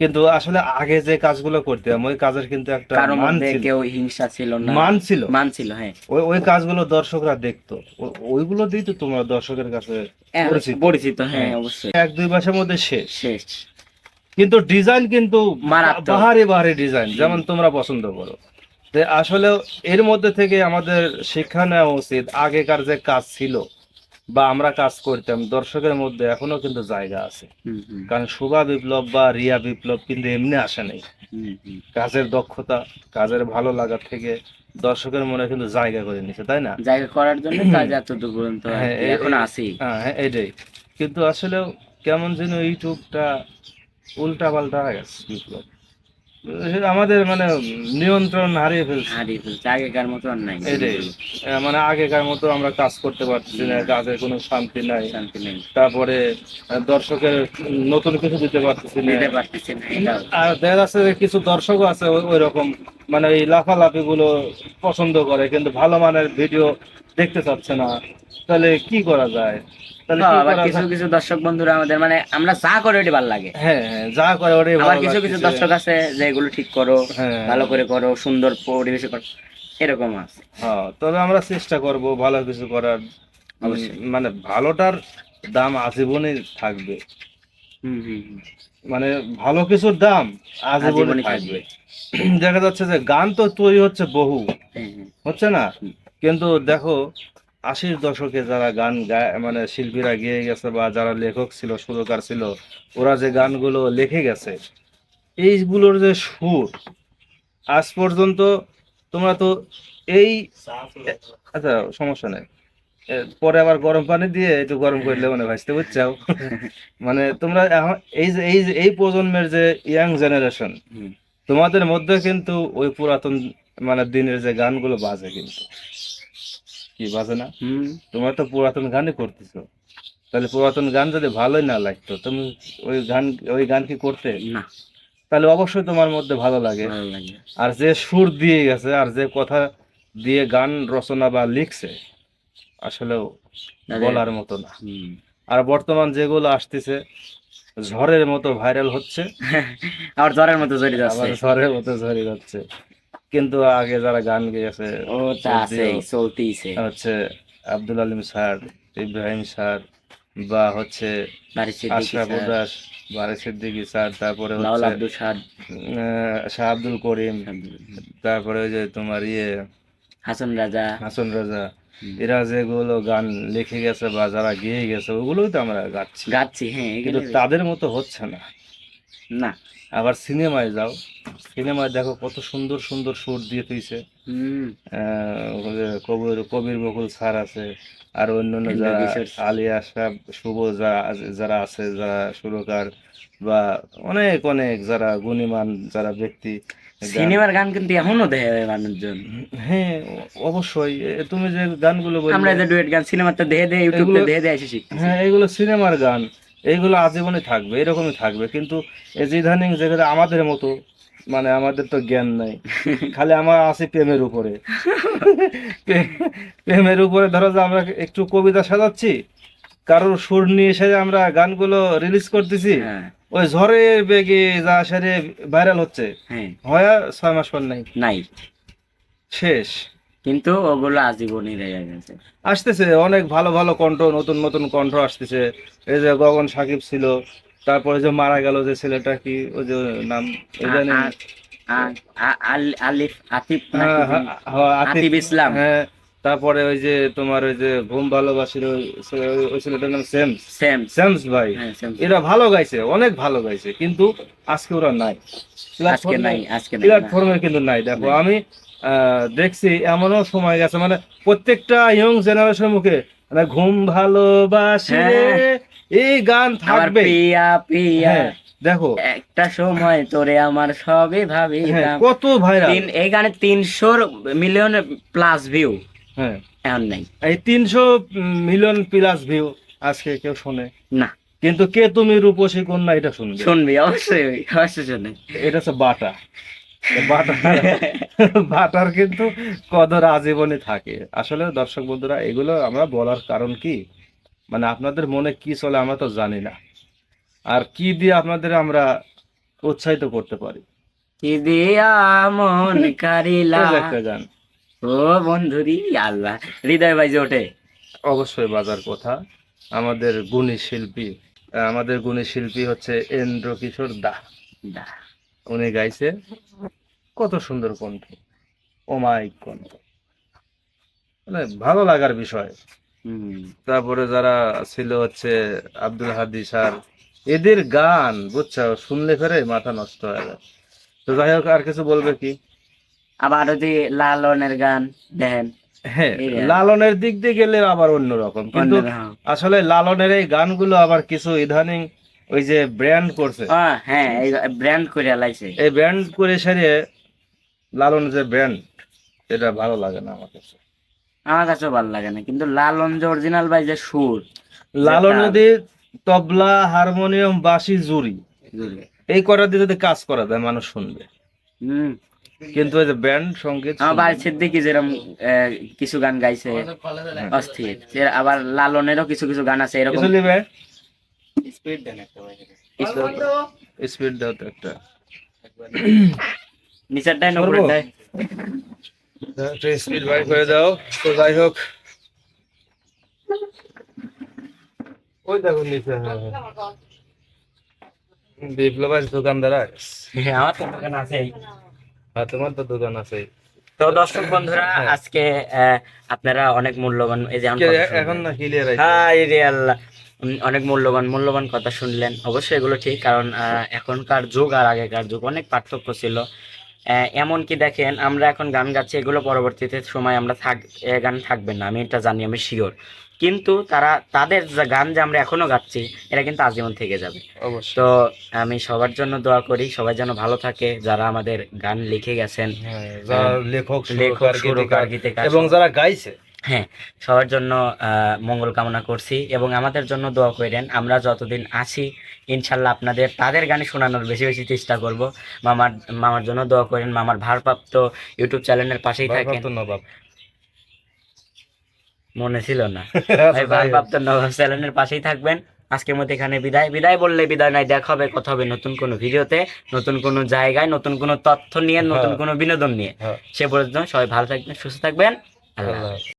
কিন্তু আসলে আগে যে কাজগুলো করতাম ওই কাজের কিন্তু একটা মান ছিল। কেউ হিংসা ছিল না। মান ছিল। মান ছিল হ্যাঁ। ওই ওই কাজগুলো দর্শকরা দেখতো। ওইগুলো দিয়ে তো তোমরা দর্শকের কাছে হ্যাঁ, পরিচিত। হ্যাঁ হ্যাঁ। অবশ্যই। এক দুই মাসের মধ্যে শেষ। শেষ। কিন্তু ডিজাইন কিন্তু। বাহারে বাহারি ডিজাইন যেমন তোমরা পছন্দ করো। তো আসলে এর মধ্যে থেকে আমাদের শিক্ষা নেওয়া উচিত। আগেকার যে কাজ ছিল বা আমরা কাজ করতাম দর্শকের মধ্যে এখনও কিন্তু জায়গা আছে। কারণ শুভা বিপ্লব বা রিয়া বিপ্লব কিন্তু এমনি আসে নাই। কাজের দক্ষতা কাজের ভালো লাগা থেকে দর্শকের মনে কিন্তু জায়গা করে নিছে তাই না? জায়গা করার জন্য কাজ এতটুকু পর্যন্ত হ্যাঁ, এখন আছি। হ্যাঁ হ্যাঁ, এটাই। কিন্তু আসলে কেমন যেন ইউটিউবটা উল্টা পাল্টা হয়ে গেছে বিপ্লব। আমাদের মানে নিয়ন্ত্রণ হারিয়ে ফেলছে। হারিয়ে ফেলছে আগেকার মতো আর নাই। এটাই। মানে আগেকার মতো আমরা কাজ করতে পারছি না কাজের কোনো শান্তি নাই। শান্তি নেই। তারপরে দর্শকের নতুন কিছু দিতে পারতেছি না। দিতে পারতেছি না আর দেখা যাচ্ছে যে কিছু দর্শকও আছে ওই- ওই রকম মানে এই লাফালাফি গুলো পছন্দ করে কিন্তু ভালো মানের ভিডিও দেখতে চাচ্ছে না। তাহলে কি করা যায়? হ্যাঁ, কিছু কিছু দর্শক বন্ধুরা আমাদের মানে আমরা যা করে ওটি ভালো লাগে। হ্যাঁ হ্যাঁ যা করে ওটাই আবার কিছু কিছু দর্শক আছে যে এগুলো ঠিক করো হ্যাঁ ভালো করে করো সুন্দর পরিবেশে করো এরকম আছে। হ্যাঁ তবে আমরা চেষ্টা করব ভালো কিছু করার। মানে ভালোটার দাম আজীবনই থাকবে। হুম হুম হুম। মানে ভালো কিছুর দাম আজীবনই থাকবে। দেখা যাচ্ছে যে গান তো তৈরি হচ্ছে বহু। হ্যাঁ, হ্যাঁ। হচ্ছে না? কিন্তু দেখো আশির দশকে যারা গান গায় মানে শিল্পীরা গেয়ে গেছে বা যারা লেখক ছিল সুরকার ছিল ওরা যে গানগুলো লিখে গেছে এইগুলোর যে সুর আজ পর্যন্ত তোমরা তো এই আচ্ছা সমস্যা নেই। পরে আবার গরম পানি দিয়ে একটু গরম করলে মানে ভাজতে বুঝছাও। মানে তোমরা এই যে এই যে এই প্রজন্মের যে ইয়াং জেনারেশন তোমাদের মধ্যে কিন্তু ওই পুরাতন মানে দিনের যে গানগুলো বাজে কিন্তু। কি বাজে না? তোমরা তো পুরাতন গানই করতেছো। তাহলে পুরাতন গান যদি ভালোই না লাগতো তুমি ওই গান ওই গান কি করতে? না। তাহলে অবশ্যই তোমার মধ্যে ভালো লাগে। আর যে সুর দিয়ে গেছে আর যে কথা দিয়ে গান রচনা বা লিখছে আসলেও তাদের- বলার মতো না। আর বর্তমান যেগুলো আসতেছে ঝড়ের মতো ভাইরাল হচ্ছে। আর জ্বরের মতো জড়িত আবার ঝড়ের মতো ঝরে যাচ্ছে। কিন্তু আগে যারা গান গেয়েছে ও তা আছে চলতেইছে। হচ্ছে আব্দুল আলিম স্যার ইব্রাহিম স্যার বা হচ্ছে আশরাফ উদাস বারে সিদ্দিকী স্যার তারপরে হচ্ছে শাহ আব্দুল করিম তারপরে ওই যে তোমার ইয়ে হাসান রাজা। হাসন রাজা। এরা যেগুলো গান লিখে গেছে বা যারা গেয়ে গেছে ওগুলোই তো আমরা গাচ্ছি। গাচ্ছি হ্যাঁ কিন্তু তাদের মতো হচ্ছে না। না। আবার সিনেমায় যাও। সিনেমায় দেখো কত সুন্দর সুন্দর সুর দিয়ে তুইছে কবির কবির বকুল স্যার আছে আর অন্যান্য যারা। আলিয়া সাহেব শুভ যারা আছে- যারা আছে যারা সুরকার বা অনেক অনেক যারা গুণীমান যারা ব্যক্তি সিনেমার গান কিন্তু এখনও দেয় মানুষজন। হ্যাঁ অবশ্যই। তুমি যে গানগুলো আমরা যে ডুয়েট গান সিনেমাতে দেখে দেয় ইউটিউবে দেখে দেয় এসে হ্যাঁ এগুলো সিনেমার গান। এইগুলো আজীবনে থাকবে এরকমই থাকবে। কিন্তু এই যে ইদানিং যেগুলো আমাদের মতো মানে আমাদের তো জ্ঞান নাই। খালি আমার আছে প্রেমের উপরে। প্রেমের উপরে ধরো যে আমরা একটু কবিতা সাজাচ্ছি কারোর সুর নিয়ে এসে আমরা গানগুলো রিলিজ করতেছি হ্যাঁ। ওই ঝড়ের বেগে যা সেরে ভাইরাল হচ্ছে হ্যাঁ। হয় ছয় মাস পর নাই? নাই। শেষ। কিন্তু ওগুলো আজীবনই রয়ে গেছে। আসতেছে অনেক ভালো ভালো কণ্ঠ নতুন নতুন কণ্ঠ আসতেছে। এই যে গগন সাকিব ছিল তারপরে যে মারা গেল যে ছেলেটা কি ওই যে নাম আলিফ আতিফ হ্যাঁ, হ্যাঁ, হ্যাঁ, আতিফ- আতিফ ইসলাম। হ্যাঁ তারপরে ওই যে তোমার ওই যে ঘুম ভালোবাসির ওই ছেলেটার নাম সেমস। সেম সেমস ভাই। এরা ভালো গাইছে অনেক ভালো গাইছে কিন্তু আজকে ওরা নাই। আজকে নাই আজকে প্ল্যাটফর্মে কিন্তু নাই। দেখো আমি দেখছি এমনও সময় গেছে মানে প্রত্যেকটা ইয়ং জেনারেশন মুখে মানে ঘুম ভালোবাসে হ্যাঁ। এই গান থাকবে পিয়া পিয়া হ্যাঁ দেখো। একটা সময় তোরে আমার সবই ভাবি হ্যাঁ কত ভাইরাল এই গানে তিনশো মিলিয়ন প্লাস ভিউ হ্যাঁ। এখন নাই। এই তিনশো মিলিয়ন প্লাস ভিউ আজকে কেউ শোনে? না। কিন্তু কে তুমি রূপসী কন্যা এটা শুনবে? শুনবি অবশ্যই অবশ্যই শুনে এটা হচ্ছে বাটা। বাটার কিন্তু কদর আজীবনে থাকে। আসলে দর্শক বন্ধুরা এগুলো আমরা বলার কারণ কি? মানে আপনাদের মনে কি চলে আমরা তো জানি না। আর কি দিয়ে আপনাদের আমরা উৎসাহিত করতে পারি? কি দিয়া মন কারিলা? ও বন্ধুরি আল্লাহ। হৃদয় বাইজে ওঠে। অবশ্যই বাজার কথা। আমাদের গুণী শিল্পী আমাদের গুণী শিল্পী হচ্ছে এন্দ্র কিশোর দা। দা। উনি গাইছে কত সুন্দর কণ্ঠ। অমায়িক কণ্ঠ। মানে ভালো লাগার বিষয়। তারপরে যারা ছিল হচ্ছে আব্দুল হাদি স্যার এদের গান বুঝছ শুনলে ফেরে মাথা নষ্ট হয়ে যায়। তো যাই হোক আর কিছু বলবে কি? আবার যদি লালনের গান দেখেন হ্যাঁ লালনের দিক দিয়ে গেলে আবার অন্যরকম। কিন্তু আসলে লালনের এই গানগুলো আবার কিছু ইদানিং ওই যে ব্র্যান্ড করছে। হ্যাঁ এই ব্র্যান্ড করে লাইছে। এই ব্র্যান্ড করে সারিয়ে লালন যে ব্র্যান্ড এটা ভালো লাগে না আমার কাছে। আমার কাছেও ভালো লাগে না কিন্তু লালন যে অরিজিনাল বাই যে সুর লালন যদি তবলা হারমোনিয়াম বাঁশি জুরি এই করা দিয়ে যদি কাজ করা যায় মানুষ শুনবে। হম। কিন্তু ওই যে ব্যান্ড সংগীত আমার বাড়ির সিদ্দিকি যেরকম আহ, কিছু গান গাইছে অস্থির আবার লালনেরও কিছু কিছু গান আছে এরকম। কিছু নিবে কিছু- স্পিড দাও তো। একটা। নিচেরটাই না করব? উপরেরটাই? একটা স্পিড বাই করে দাও। তো যাই হোক। ওই দেখো নিচে। হ্যাঁ, হ্যাঁ। বিপ্লব দোকানদার হ্যাঁ, আমার তো দোকান আছেই। হ্যাঁ তোমার তো দোকান আছে তো দর্শক বন্ধুরা আজকে আহ, আপনারা অনেক মূল্যবান এই যে এখন না ক্লিয়ার আছে হাই রে আল্লাহ। অনেক মূল্যবান মূল্যবান কথা শুনলেন। অবশ্যই এগুলো ঠিক কারণ এখনকার যুগ আর আগেকার যুগ অনেক পার্থক্য ছিল। আহ, এমনকি দেখেন আমরা এখন গান গাচ্ছি এগুলো পরবর্তীতে সময় আমরা থাক গান থাকবে না আমি এটা জানি আমি শিওর কিন্তু তারা তাদের গান যে আমরা এখনও গাচ্ছি এটা কিন্তু আজীবন থেকে যাবে। তো আমি সবার জন্য দোয়া করি সবাই যেন ভালো থাকে যারা আমাদের গান লিখে গেছেন হ্যাঁ, লেখক লেখক সুরকার, গীতিকার এবং যারা গাইছে হ্যাঁ সবার জন্য আহ, মঙ্গল কামনা করছি এবং আমাদের জন্য দোয়া করেন। আমরা যতদিন আছি ইনশাল্লাহ আপনাদের তাদের গানে শোনানোর বেশি বেশি চেষ্টা করব। মামার মামার জন্য দোয়া করেন। মামার ভারপ্রাপ্ত ইউটিউব চ্যানেলের পাশেই থাকেন। মনে ছিল না। ভারপ্রাপ্ত নবাব চ্যানেলের পাশেই থাকবেন। আজকের মতো এখানে বিদায়। বিদায় বললে বিদায় নাই দেখা হবে কথা হবে নতুন কোনো ভিডিওতে নতুন কোনো জায়গায় নতুন কোনো তথ্য নিয়ে নতুন হ্যাঁ। কোনো বিনোদন নিয়ে। হ্যাঁ, সে পর্যন্ত সবাই ভালো থাকবেন সুস্থ থাকবেন। আল্লাহ।